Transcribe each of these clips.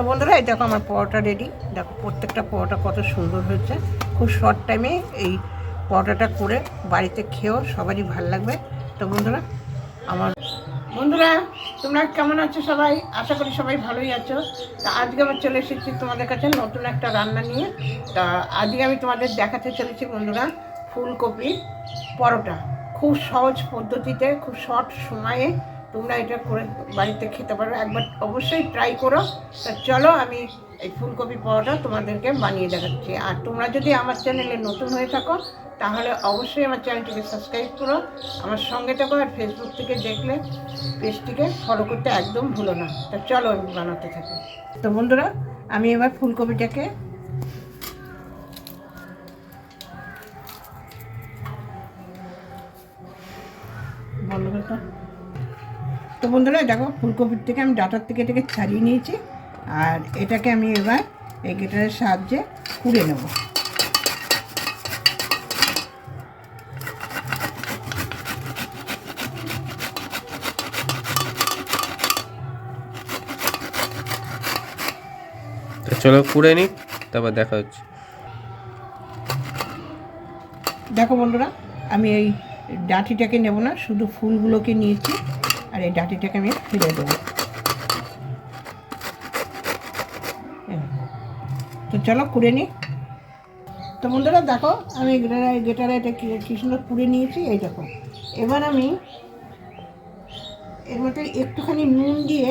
তো বন্ধুরা, এই দেখো আমার পরোটা রেডি দেখো প্রত্যেকটা পরোটা কত সুন্দর হয়েছে। খুব শর্ট টাইমে এই পরোটাটা করে বাড়িতে খেয়েও সবারই ভালো লাগবে। তো বন্ধুরা, আমার বন্ধুরা, তোমরা কেমন আছো সবাই? আশা করি সবাই ভালোই আছো। তা আজকে আমি চলে এসেছি তোমাদের কাছে নতুন একটা রান্না নিয়ে। তা আজকে আমি তোমাদের দেখাতে চলেছি বন্ধুরা ফুলকপি পরোটা। খুব সহজ পদ্ধতিতে, খুব শর্ট সময়ে তোমরা এটা করে বাড়িতে খেতে পারো। একবার অবশ্যই ট্রাই করো। তা চলো, আমি এই ফুলকপি পরোটা তোমাদেরকে বানিয়ে দেখাচ্ছি। আর তোমরা যদি আমার চ্যানেলে নতুন হয়ে থাকো, তাহলে অবশ্যই আমার চ্যানেলটিকে সাবস্ক্রাইব করো। আমার সঙ্গে থাকো আর ফেসবুক থেকে দেখলে পেজটিকে ফলো করতে একদম ভুলো না। তা চলো, আমি বানাতে থাকি। তো বন্ধুরা, আমি এবার ফুলকপিটাকে বন্ধ করতো তো বন্ধুরা দেখো ফুলকপির থেকে আমি ডাটার থেকে এটাকে ছাড়িয়ে নিয়েছি আর এটাকে আমি এবার এই গেটারের সাহায্যে কুড়ে নেব। চলো কুড়ে নিই তারপর দেখা হচ্ছে। দেখো বন্ধুরা আমি এই ডাঁটিটাকে নেব না শুধু ফুলগুলোকে নিয়েছি। আর এই ডাঁটিটাকে আমি ফেলে দেবো। তো চলো কুড়ে নিই। তো বন্ধুরা দেখো, আমি গেটারে এটা কি সুন্দর কুড়ে নিয়েছি, এই দেখো। এবার আমি এর মধ্যে একটুখানি নুন দিয়ে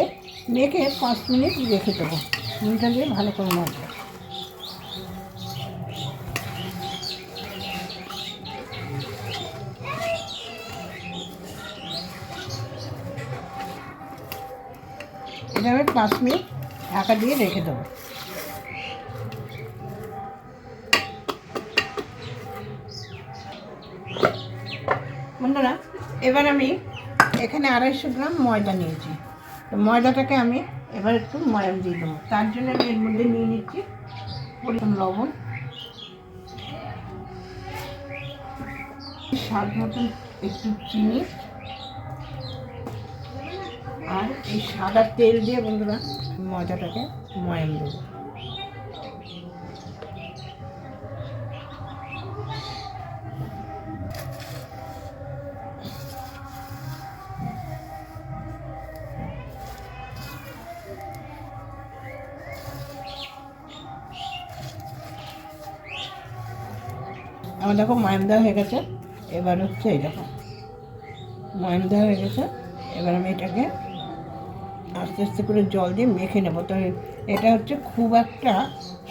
মেখে পাঁচ মিনিট রেখে দেবো। নুনটা দিয়ে ভালো করে মাখবো। আমি পাঁচ মিনিট ঢাকা দিয়ে রেখে দেবো। বন্ধুরা, এবার আমি এখানে আড়াইশো গ্রাম ময়দা নিয়েছি। তো ময়দাটাকে আমি এবার একটু ময়াম দিয়ে দেবো। তার জন্য আমি এর মধ্যে নিয়ে নিচ্ছি পরিমাণ লবণ। স্বাদ মতন একটু চিনি। আর এই সাদা তেল দিয়ে বন্ধুরা ময়দাটাকে ময়াম দেবো। আমার দেখো ময়াম দেওয়া হয়ে গেছে। এবার হচ্ছে এই দেখো। ময়াম দেওয়া হয়ে গেছে। এবার আমি এটাকে আস্তে আস্তে করে জল দিয়ে মেখে নেব। তো এটা হচ্ছে খুব একটা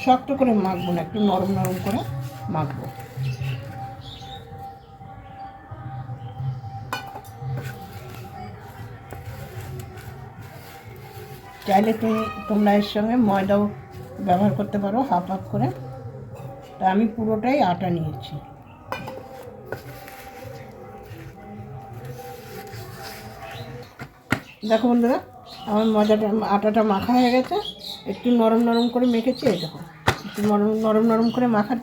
শক্ত করে মাখবো না, একটু নরম নরম করে মাখবো। চাইলে তুমি তোমরা এর সঙ্গে ময়দাও ব্যবহার করতে পারো হাফ হাফ করে। তা আমি পুরোটাই আটা নিয়েছি। দেখো বন্ধুরা আমার মজাটা আটাটা মাখা হয়ে গেছে। একটু নরম নরম করে মেখেছি এই দেখো। একটু নরম নরম নরম করে মাখার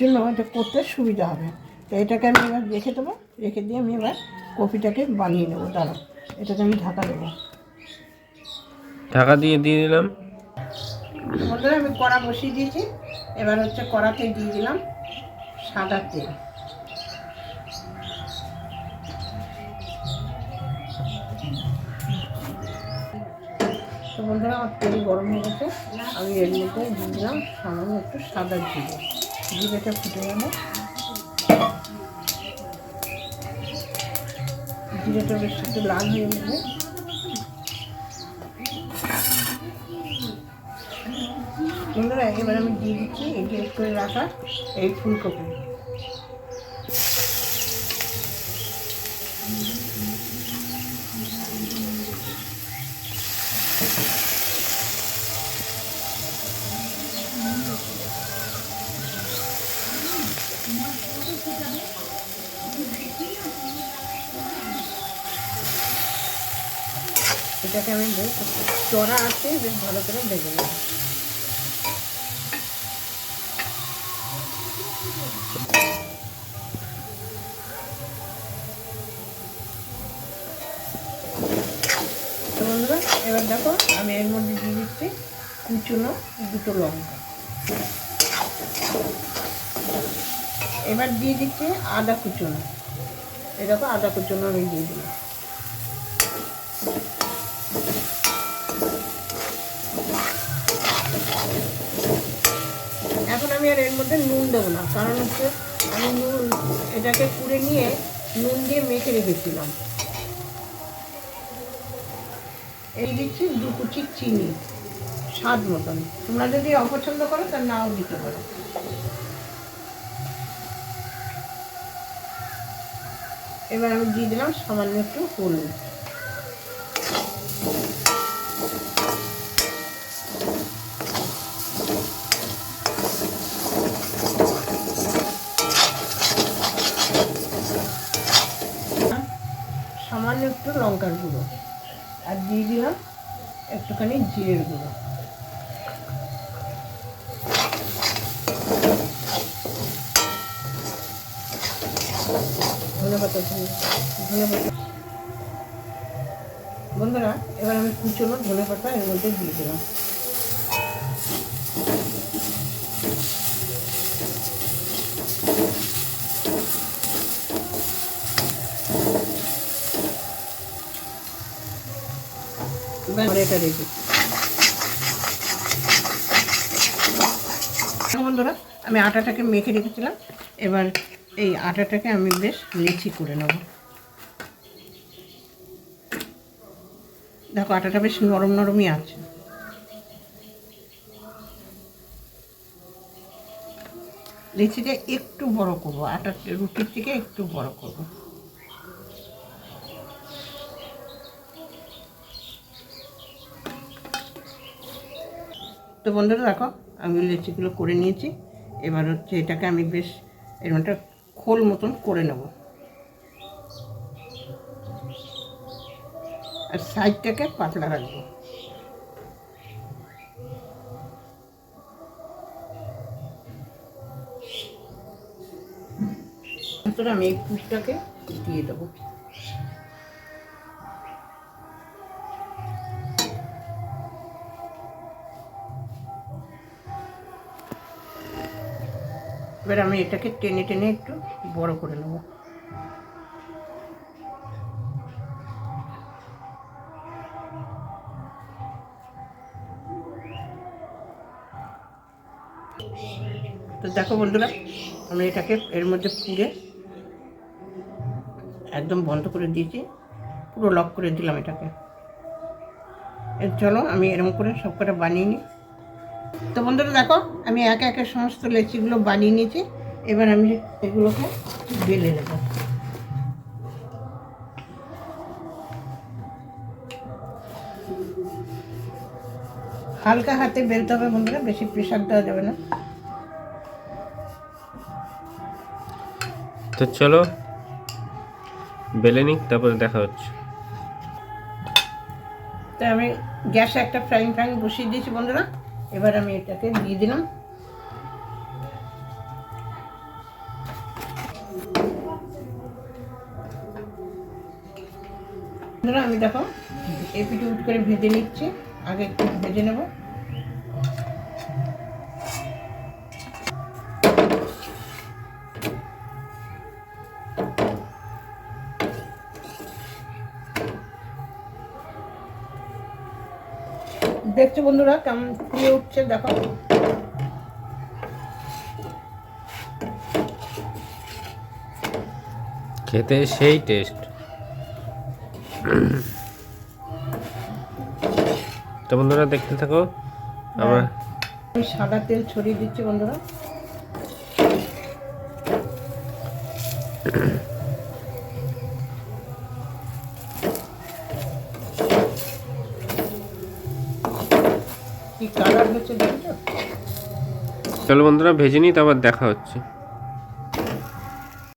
জন্য এটা করতে সুবিধা হবে। তো এটাকে আমি এবার রেখে দেবো রেখে দিয়ে আমি এবার কপিটাকে বানিয়ে নেব। দাঁড়াও এটাকে আমি ঢাকা দেবো। ঢাকা দিয়ে দিয়ে দিলাম। বন্ধুরা আমি কড়া বসিয়ে দিয়েছি। এবার হচ্ছে কড়াতে দিয়ে দিলাম সাদা তেল। বন্ধুরা, আমার তেল গরম হয়ে গেছে। আমি এর মধ্যে দিলাম সামান্য একটু সাদা জিরে। জিরেটা ফুটে গেল জিরেটা বেশ একটু লাল হয়ে গেছে। বন্ধুরা একেবারে আমি দিয়ে দিচ্ছি এই গ্রেট করে রাখা এই ফুলকপি। এটাকে আমি বেশ চড়া আছে, বেশ ভালো করে ভেজে নেব। বন্ধুরা, এবার দেখো আমি এর মধ্যে দিয়ে দিচ্ছি কুচনো দুটো লঙ্কা। এবার দিয়ে দিচ্ছি আদা কুচনো। এরকম আদা কুচনো আমি দিয়ে দিলাম এখন আমি আর এর মধ্যে নুন দেবো না। কারণ হচ্ছে আমি নুন, এটাকে কুড়ে নিয়ে নুন দিয়ে মেখে রেখেছিলাম। এই দিচ্ছি দু কুচি চিনি, স্বাদ মতন। তোমরা যদি অপছন্দ করো, তা নাও দিতে পারো। এবার আমি দিয়ে দিলাম সামান্য একটু হলুদ সামান্য একটু লঙ্কার গুঁড়ো আর দিয়ে দিলাম একটুখানি জিরের গুঁড়ো। ধনেপাতা ধনে ধনে বন্ধুরা, এবার আমি কুচনো ধনে পাতা এর মধ্যে দিয়ে দিলাম। বন্ধুরা, আমি আটাটাকে মেখে রেখেছিলাম। এবার এই আটাটাকে আমি বেশ লেচি করে নেব। দেখো, আটাটা বেশ নরম নরমই আছে। লেচিটা একটু বড় করব, আটা রুটির থেকে একটু বড় করব। তো বন্ধুরা দেখো, আমি লেচিগুলো করে নিয়েছি। এবার হচ্ছে এটাকে আমি বেশ এরকম একটা খোল মতন করে নেব। আর সাইডটাকে পাতলা রাখব। আমি এই পুরটাকে দিয়ে দেবো। এবার আমি এটাকে টেনে টেনে একটু বড় করে নেব। তো দেখো বন্ধুরা, আমি এটাকে এর মধ্যে পুড়ে একদম বন্ধ করে দিয়েছি, পুরো লক করে দিলাম এটাকে। চলো আমি এরকম করে সব কটা বানিয়ে নিই। তো বন্ধুরা দেখো আমি একে একে সমস্ত লেচিগুলো বানিয়ে নিয়েছি। এবার আমি এগুলোকে বেলে নেব। হালকা হাতে বেলতে হবে বন্ধুরা বেশি প্রেশার দেওয়া যাবে না। তো চলো বেলে নিক তারপরে দেখা হচ্ছে। তো আমি গ্যাসে একটা ফ্রাইং প্যান বসিয়ে দিয়েছি বন্ধুরা। এবার আমি এটাকে দিয়ে দিলাম। আমি দেখো এপিটি উঠ করে ভেজে নিচ্ছি, আগে একটু ভেজে নেব। দেখছ বন্ধুরা কেমন ফুলে উঠছে দেখো। খেতে সেই টেস্ট তো বন্ধুরা দেখতে থাকো। আমরা সাদা তেল ছড়িয়ে দিচ্ছি বন্ধুরা। কালার হচ্ছে চলো বন্ধুরা ভেজে নিই তারপর দেখা হচ্ছে।